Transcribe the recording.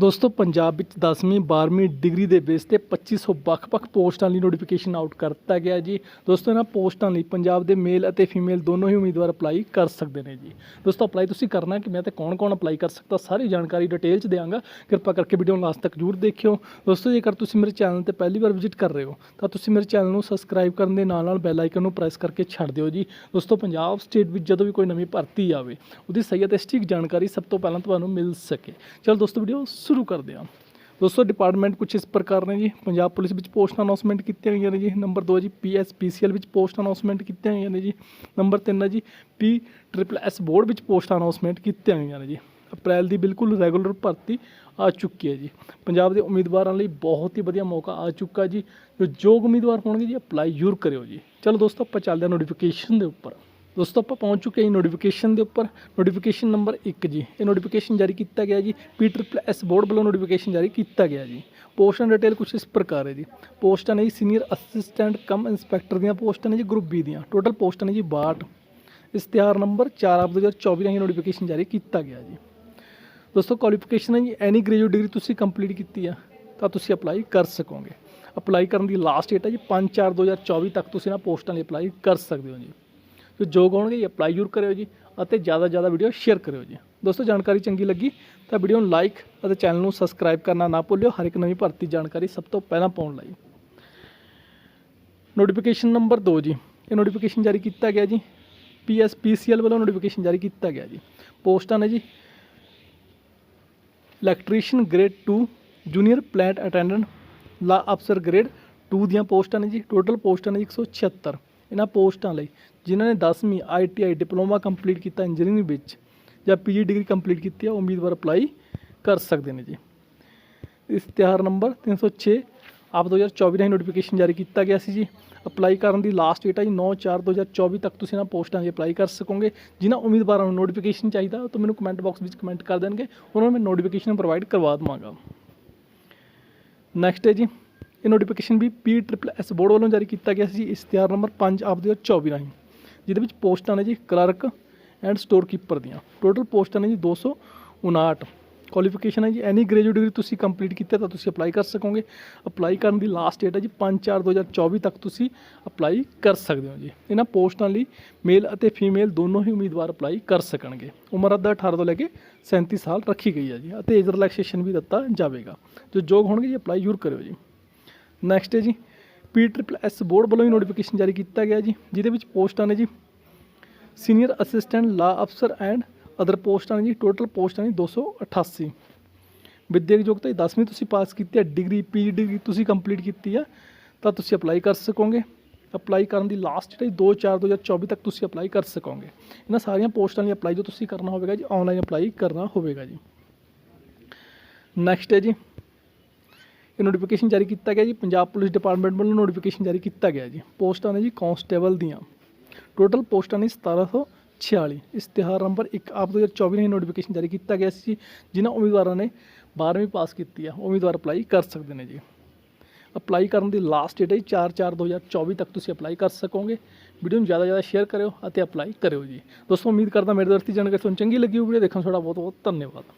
ਦੋਸਤੋ, ਪੰਜਾਬ ਵਿੱਚ 10ਵੀਂ 12ਵੀਂ ਡਿਗਰੀ ਦੇ ਬੇਸ ਤੇ 2500 ਵੱਖ-ਵੱਖ ਪੋਸਟਾਂ ਲਈ ਨੋਟੀਫਿਕੇਸ਼ਨ ਆਊਟ ਕਰ ਦਿੱਤਾ ਗਿਆ ਜੀ। ਦੋਸਤੋ, ਇਹਨਾਂ ਪੋਸਟਾਂ ਲਈ ਪੰਜਾਬ ਦੇ ਮੇਲ ਅਤੇ ਫੀਮੇਲ ਦੋਨੋਂ ਹੀ ਉਮੀਦਵਾਰ ਅਪਲਾਈ ਕਰ ਸਕਦੇ ਨੇ ਜੀ। ਦੋਸਤੋ ਅਪਲਾਈ ਤੁਸੀਂ ਕਰਨਾ ਕਿ ਮੈਂ ਤੇ ਕੌਣ-ਕੌਣ ਅਪਲਾਈ ਕਰ ਸਕਦਾ, ਸਾਰੀ ਜਾਣਕਾਰੀ ਡਿਟੇਲ ਚ ਦਿਆਂਗਾ। ਕਿਰਪਾ ਕਰਕੇ ਵੀਡੀਓ ਨੂੰ ਲਾਸਟ ਤੱਕ ਜਰੂਰ ਦੇਖਿਓ। ਦੋਸਤੋ, ਜੇਕਰ ਤੁਸੀਂ ਮੇਰੇ ਚੈਨਲ ਤੇ ਪਹਿਲੀ ਵਾਰ ਵਿਜ਼ਿਟ ਕਰ ਰਹੇ ਹੋ, ਤਾਂ ਤੁਸੀਂ ਮੇਰੇ ਚੈਨਲ ਨੂੰ ਸਬਸਕ੍ਰਾਈਬ ਕਰਨ ਦੇ ਨਾਲ-ਨਾਲ ਬੈਲ ਆਈਕਨ ਨੂੰ ਪ੍ਰੈਸ ਕਰਕੇ ਛੱਡ ਦਿਓ ਜੀ। ਦੋਸਤੋ, ਪੰਜਾਬ ਸਟੇਟ ਵਿੱਚ ਜਦੋਂ ਵੀ ਕੋਈ ਨਵੀਂ ਭਰਤੀ ਆਵੇ, ਉਹਦੀ ਸਹੀ ਅਤੇ ਸਟੀਕ ਜਾਣਕਾਰੀ ਸਭ ਤੋਂ ਪਹਿਲਾਂ ਤੁਹਾਨੂੰ ਮਿਲ ਸਕੇ। ਚਲੋ ਦੋਸਤੋ ਵੀਡੀਓ ਸ਼ੁਰੂ ਕਰਦੇ ਹਾਂ। ਦੋਸਤੋ ਡਿਪਾਰਟਮੈਂਟ ਕੁਝ ਇਸ ਪ੍ਰਕਾਰ ਨੇ ਜੀ। ਪੰਜਾਬ ਪੁਲਿਸ ਵਿੱਚ ਪੋਸਟ ਅਨਾਉਂਸਮੈਂਟ ਕੀਤੀਆਂ ਗਈਆਂ ਨੇ ਜੀ। ਨੰਬਰ 2 ਜੀ ਪੀਐਸ ਪੀਸੀਐਲ ਵਿੱਚ ਪੋਸਟ ਅਨਾਉਂਸਮੈਂਟ ਕੀਤੀਆਂ ਗਈਆਂ ਨੇ ਜੀ। ਨੰਬਰ 3 ਹੈ ਜੀ ਪੀ ਟ੍ਰਿਪਲ ਐਸ ਬੋਰਡ ਵਿੱਚ ਪੋਸਟ ਅਨਾਉਂਸਮੈਂਟ ਕੀਤੀਆਂ ਗਈਆਂ ਨੇ ਜੀ। ਅਪ੍ਰੈਲ ਦੀ ਬਿਲਕੁਲ ਰੈਗੂਲਰ ਭਰਤੀ ਆ ਚੁੱਕੀ ਹੈ ਜੀ। ਪੰਜਾਬ ਦੇ ਉਮੀਦਵਾਰਾਂ ਲਈ ਬਹੁਤ ਹੀ ਵਧੀਆ ਮੌਕਾ ਆ ਚੁੱਕਾ ਜੀ। ਜੋ ਯੋਗ ਉਮੀਦਵਾਰ ਹੋਣਗੇ ਜੀ ਅਪਲਾਈ ਜ਼ਰੂਰ ਕਰਿਓ ਜੀ। ਚਲੋ ਦੋਸਤੋ, ਆਪਾਂ ਚੱਲਦੇ ਹਾਂ ਨੋਟੀਫਿਕੇਸ਼ਨ ਦੇ ਉੱਪਰ। ਦੋਸਤੋ, ਆਪਾਂ ਪਹੁੰਚ ਚੁੱਕੇ ਹਾਂ ਨੋਟੀਫਿਕੇਸ਼ਨ ਦੇ ਉੱਪਰ। ਨੋਟੀਫਿਕੇਸ਼ਨ ਨੰਬਰ 1 ਜੀ। ਇਹ ਨੋਟੀਫਿਕੇਸ਼ਨ ਜਾਰੀ ਕੀਤਾ ਗਿਆ ਜੀ। ਪੀ ਟ੍ਰਿਪਲ ਐਸ ਬੋਰਡ ਵੱਲੋਂ ਨੋਟੀਫਿਕੇਸ਼ਨ ਜਾਰੀ ਕੀਤਾ ਗਿਆ ਜੀ। ਪੋਸਟਾਂ ਡਿਟੇਲ ਕੁਝ ਇਸ ਪ੍ਰਕਾਰ ਹੈ ਜੀ। ਪੋਸਟਾਂ ਨੇ ਜੀ ਸੀਨੀਅਰ ਅਸਿਸਟੈਂਟ ਕਮ ਇੰਸਪੈਕਟਰ ਦੀਆਂ ਪੋਸਟਾਂ ਨੇ ਜੀ ਗਰੁੱਪ ਬੀ ਦੀਆਂ। ਟੋਟਲ ਪੋਸਟਾਂ ਨੇ ਜੀ 62 ਇਸ਼ਤਿਹਾਰ ਨੰਬਰ 4 ਆਪ 2024 ਰਾਹੀਂ ਨੋਟੀਫਿਕੇਸ਼ਨ ਜਾਰੀ ਕੀਤਾ ਗਿਆ ਜੀ। ਦੋਸਤੋ ਕੁਆਲੀਫਿਕੇਸ਼ਨ ਹੈ ਜੀ। ਐਨੀ ਗ੍ਰੈਜੂਏਟ ਡਿਗਰੀ ਤੁਸੀਂ ਕੰਪਲੀਟ ਕੀਤੀ ਆ, ਤਾਂ ਤੁਸੀਂ ਅਪਲਾਈ ਕਰ ਸਕੋਗੇ। ਅਪਲਾਈ ਕਰਨ ਦੀ ਲਾਸਟ ਡੇਟ ਹੈ ਜੀ 5/4/2024 ਤੱਕ ਤੁਸੀਂ ਇਹਨਾਂ ਪੋਸਟਾਂ ਲਈ ਅਪਲਾਈ ਕਰ ਸਕਦੇ ਹੋ ਜੀ। ਯੋਗ ਹੋਣਗੇ ਜੀ ਅਪਲਾਈ ਜ਼ਰੂਰ ਕਰਿਓ ਜੀ ਅਤੇ ਜ਼ਿਆਦਾ ਜ਼ਿਆਦਾ ਵੀਡੀਓ ਸ਼ੇਅਰ ਕਰਿਓ ਜੀ। ਦੋਸਤੋ, ਜਾਣਕਾਰੀ ਚੰਗੀ ਲੱਗੀ ਤਾਂ ਵੀਡੀਓ ਨੂੰ ਲਾਈਕ ਅਤੇ ਚੈਨਲ ਨੂੰ ਸਬਸਕ੍ਰਾਈਬ ਕਰਨਾ ਨਾ ਭੁੱਲਿਓ। ਹਰ ਇੱਕ ਨਵੀਂ ਭਰਤੀ ਜਾਣਕਾਰੀ ਸਭ ਤੋਂ ਪਹਿਲਾਂ ਪਾਉਣ ਲਈ। ਨੋਟੀਫਿਕੇਸ਼ਨ ਨੰਬਰ 2 ਜੀ। ਇਹ ਨੋਟੀਫਿਕੇਸ਼ਨ ਜਾਰੀ ਕੀਤਾ ਗਿਆ ਜੀ। ਪੀਐਸਪੀਸੀਐਲ ਵੱਲੋਂ ਨੋਟੀਫਿਕੇਸ਼ਨ ਜਾਰੀ ਕੀਤਾ ਗਿਆ ਜੀ। ਪੋਸਟਾਂ ਨੇ ਜੀ। Electrician grade 2 junior plant attendant law ਅਫਸਰ ਗ੍ਰੇਡ 2 ਦੀਆਂ ਪੋਸਟਾਂ ਨੇ ਜੀ। ਟੋਟਲ ਪੋਸਟਾਂ ਨੇ ਜੀ 176 ਇਹਨਾਂ ਪੋਸਟਾਂ ਲਈ, ਜਿਨ੍ਹਾਂ ਨੇ 10ਵੀਂ ਆਈਟੀਆਈ ਡਿਪਲੋਮਾ ਕੰਪਲੀਟ ਕੀਤਾ ਇੰਜੀਨੀਅਰਿੰਗ ਵਿੱਚ ਜਾਂ ਪੀਜੀ ਡਿਗਰੀ ਕੰਪਲੀਟ ਕੀਤੀ ਹੈ ਉਹ ਉਮੀਦਵਾਰ ਅਪਲਾਈ ਕਰ ਸਕਦੇ ਨੇ ਜੀ। ਇਸ਼ਤਿਹਾਰ ਨੰਬਰ 306 ਆਪ 2024 ਰਾਹੀਂ ਨੋਟੀਫਿਕੇਸ਼ਨ ਜਾਰੀ ਕੀਤਾ ਗਿਆ ਸੀ ਜੀ। ਅਪਲਾਈ ਕਰਨ ਦੀ ਲਾਸਟ ਡੇਟ ਹੈ ਜੀ 9/4/2024 ਤੱਕ ਤੁਸੀਂ ਇਹਨਾਂ ਪੋਸਟਾਂ 'ਤੇ ਅਪਲਾਈ ਕਰ ਸਕੋਗੇ। ਜਿਨ੍ਹਾਂ ਉਮੀਦਵਾਰਾਂ ਨੂੰ ਨੋਟੀਫਿਕੇਸ਼ਨ ਚਾਹੀਦਾ, ਉਹ ਤਾਂ ਮੈਨੂੰ ਕਮੈਂਟ ਬਾਕਸ ਵਿੱਚ ਕਮੈਂਟ ਕਰ ਦੇਣਗੇ, ਉਹਨਾਂ ਨੂੰ ਮੈਂ ਨੋਟੀਫਿਕੇਸ਼ਨ ਪ੍ਰੋਵਾਈਡ ਕਰਵਾ ਦਵਾਂਗਾ। ਨੈਕਸਟ ਹੈ ਜੀ ਇਹ ਨੋਟੀਫਿਕੇਸ਼ਨ ਵੀ ਪੀ ਟ੍ਰਿਪਲ ਐਸ ਬੋਰਡ ਵੱਲੋਂ ਜਾਰੀ ਕੀਤਾ ਗਿਆ ਸੀ ਇਸ਼ਤਿਹਾਰ ਨੰਬਰ 5 ਆਪ 2024 ਰਾਹੀਂ, ਜਿਹਦੇ ਵਿੱਚ ਪੋਸਟਾਂ ਨੇ ਜੀ ਕਲਰਕ ਐਂਡ ਸਟੋਰ ਕੀਪਰ ਦੀਆਂ। ਟੋਟਲ ਪੋਸਟਾਂ ਨੇ ਜੀ 259 ਕੁਆਲੀਫਿਕੇਸ਼ਨ ਹੈ ਜੀ ਐਨੀ ਗ੍ਰੈਜੂਏਟ ਡਿਗਰੀ ਤੁਸੀਂ ਕੰਪਲੀਟ ਕੀਤਾ ਤਾਂ ਤੁਸੀਂ ਅਪਲਾਈ ਕਰ ਸਕੋਗੇ। ਅਪਲਾਈ ਕਰਨ ਦੀ ਲਾਸਟ ਡੇਟ ਹੈ ਜੀ 5/4/2024 ਤੱਕ ਤੁਸੀਂ ਅਪਲਾਈ ਕਰ ਸਕਦੇ ਹੋ ਜੀ। ਇਹਨਾਂ ਪੋਸਟਾਂ ਲਈ ਮੇਲ ਅਤੇ ਫੀਮੇਲ ਦੋਨੋਂ ਹੀ ਉਮੀਦਵਾਰ ਅਪਲਾਈ ਕਰ ਸਕਣਗੇ। ਉਮਰ ਅੱਧਾ 18 ਤੋਂ ਲੈ ਕੇ 37 ਸਾਲ ਰੱਖੀ ਗਈ ਹੈ ਜੀ, ਅਤੇ ਏਜ ਰਿਲੈਕਸੇਸ਼ਨ ਵੀ ਦਿੱਤਾ ਜਾਵੇਗਾ। ਜੋ ਯੋਗ ਹੋਣਗੇ ਜੀ ਅਪਲਾਈ ਜ਼ਰੂਰ ਕਰਿਓ ਜੀ। ਨੈਕਸਟ ਹੈ ਜੀ ਪੀ ਟ੍ਰਿਪਲ ਐਸ ਬੋਰਡ ਵੱਲੋਂ ਹੀ ਨੋਟੀਫਿਕੇਸ਼ਨ ਜਾਰੀ ਕੀਤਾ ਗਿਆ ਜੀ, ਜਿਹਦੇ ਵਿੱਚ ਪੋਸਟਾਂ ਨੇ ਜੀ ਸੀਨੀਅਰ ਅਸਿਸਟੈਂਟ ਲਾ ਅਫਸਰ ਐਂਡ ਅਦਰ ਪੋਸਟਾਂ ਨੇ ਜੀ ਟੋਟਲ ਪੋਸਟਾਂ ਨੇ 288 ਵਿਦਿਅਕ ਯੋਗਤਾ 10ਵੀਂ ਤੁਸੀਂ ਪਾਸ ਕੀਤੀ ਹੈ ਡਿਗਰੀ ਪੀ ਡਿਗਰੀ ਤੁਸੀਂ ਕੰਪਲੀਟ ਕੀਤੀ ਹੈ ਤਾਂ ਤੁਸੀਂ ਅਪਲਾਈ ਕਰ ਸਕੋਗੇ। ਅਪਲਾਈ ਕਰਨ ਦੀ ਲਾਸਟ ਡੇਟ 2/4/2024 ਤੱਕ ਤੁਸੀਂ ਅਪਲਾਈ ਕਰ ਸਕੋਗੇ। ਇਹਨਾਂ ਸਾਰੀਆਂ ਪੋਸਟਾਂ ਲਈ ਅਪਲਾਈ ਜੋ ਤੁਸੀਂ ਕਰਨਾ ਹੋਵੇਗਾ ਜੀ ਆਨਲਾਈਨ ਅਪਲਾਈ ਕਰਨਾ ਹੋਵੇਗਾ ਜੀ। ਨੈਕਸਟ ਹੈ ਜੀ ਇਹ ਨੋਟੀਫਿਕੇਸ਼ਨ ਜਾਰੀ ਕੀਤਾ ਗਿਆ ਜੀ। ਪੰਜਾਬ ਪੁਲਿਸ ਡਿਪਾਰਟਮੈਂਟ ਵੱਲੋਂ ਨੋਟੀਫਿਕੇਸ਼ਨ ਜਾਰੀ ਕੀਤਾ ਗਿਆ ਜੀ। ਪੋਸਟਾਂ ਨੇ ਜੀ ਕਾਂਸਟੇਬਲ ਦੀਆਂ। ਟੋਟਲ ਪੋਸਟਾਂ ਨੇ 1746 ਇਸ਼ਤਿਹਾਰ ਨੰਬਰ 1 ਆਪ 2024 ਨੂੰ ਨੋਟੀਫਿਕੇਸ਼ਨ ਜਾਰੀ ਕੀਤਾ ਗਿਆ ਸੀ ਜਿਨ੍ਹਾਂ ਉਮੀਦਵਾਰਾਂ ਨੇ 12ਵੀਂ ਪਾਸ ਕੀਤੀ ਆ। ਉਹ ਉਮੀਦਵਾਰ ਅਪਲਾਈ ਕਰ ਸਕਦੇ ਨੇ ਜੀ। ਅਪਲਾਈ ਕਰਨ ਦੀ ਲਾਸਟ ਡੇਟ ਹੈ 4/4/2024 ਤੱਕ ਤੁਸੀਂ ਅਪਲਾਈ ਕਰ ਸਕੋਗੇ। ਵੀਡੀਓ ਨੂੰ ਜ਼ਿਆਦਾ ਜ਼ਿਆਦਾ ਸ਼ੇਅਰ ਕਰਿਓ ਅਤੇ ਅਪਲਾਈ ਕਰਿਓ ਜੀ। ਦੋਸਤੋ, ਉਮੀਦ ਕਰਦਾ ਮੇਰੇ ਦੋਸਤੀ ਜਾਣਕਾਰੀ ਤੁਹਾਨੂੰ ਚੰਗੀ ਲੱਗੀ ਹੋਊ। ਵੀਡੀਓ ਦੇਖਣ ਤੁਹਾਡਾ ਬਹੁਤ ਬਹੁਤ ਧੰਨਵਾਦ।